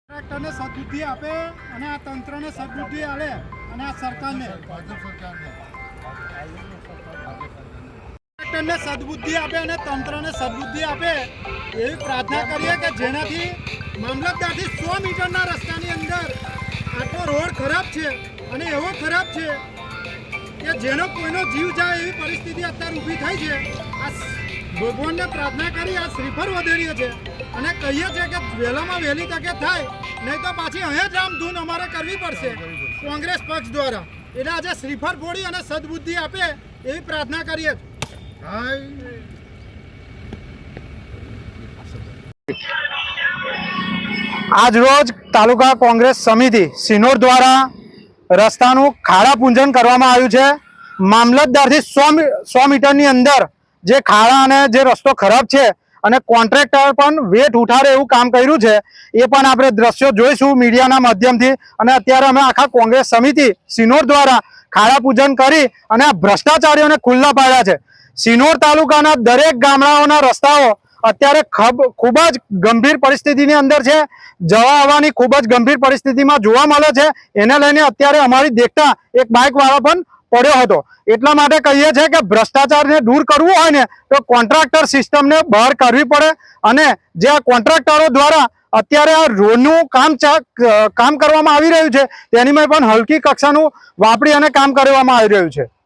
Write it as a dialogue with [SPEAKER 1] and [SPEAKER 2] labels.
[SPEAKER 1] કોન્ટ્રાક્ટરને સદબુદ્ધિ આપે અને આ તંત્રને સદબુદ્ધિ આલે અને આ સરકારને. કોન્ટ્રાક્ટરને સદબુદ્ધિ આપે અને તંત્રને સદબુદ્ધિ આપે એવી પ્રાર્થના કરીએ કે જેનાથી મામલતદારથી સો મીટરના રસ્તાની અંદર આટલો રોડ ખરાબ છે અને એવો ખરાબ છે કે જેનો કોઈનો જીવ જાય એવી પરિસ્થિતિ અત્યારે ઊભી થઈ છે, આ ભગવાનને પ્રાર્થના કરી આ શ્રીફળ વધેરીએ છે. અને કહીએ છીએ કે વહેલામાં વહેલી તકે થાય, નહીં તો પાછી અહીંયા જ રામધૂન અમારે કરવી પડશે. કોંગ્રેસ પક્ષ દ્વારા. એટલે આજે શ્રીફળ ફોડી અને સદબુદ્ધિ આપે એવી પ્રાર્થના કરીએ. આજ રોજ તાલુકા કોંગ્રેસ સમિતિ સિનોર દ્વારા રસ્તાનું ખાડા પૂંજન કરવામાં આવ્યું છે. મામલતદારથી સો સો મીટરની અંદર જે ખાડા અને જે રસ્તો ખરાબ છે અને કોન્ટ્રાક્ટર પણ વેટ ઉઠાડે એવું કામ કર્યું છે, એ પણ આપણે દ્રશ્યો જોઈશું મીડિયાના માધ્યમથી. અને અત્યારે અમે આખા કોંગ્રેસ સમિતિ, સિનોર દ્વારા ખાડા પૂજન કરી અને આ ભ્રષ્ટાચારીઓને ખુલ્લા પાડ્યા છે. સિનોર તાલુકાના દરેક ગામડાઓના રસ્તાઓ અત્યારે ખબ- જ ગંભીર પરિસ્થિતિની અંદર છે. જવા આવવાની ખૂબ જ ગંભીર પરિસ્થિતિમાં જોવા મળે છે. એને લઈને અત્યારે અમારી દેખતા એક બાઇક વાળો પણ પડ્યો હતો. એટલા માટે કહીએ છીએ કે ભ્રષ્ટાચારને દૂર કરવું હોય ને, તો કોન્ટ્રાક્ટર સિસ્ટમને બહાર કરવી પડે અને જે આ કોન્ટ્રાક્ટરો દ્વારા અત્યારે આ રોડનું કામ કામ કરવામાં આવી રહ્યું છે, તેની પણ હલકી કક્ષાનું વાપરી અને કામ કરવામાં આવી રહ્યું છે.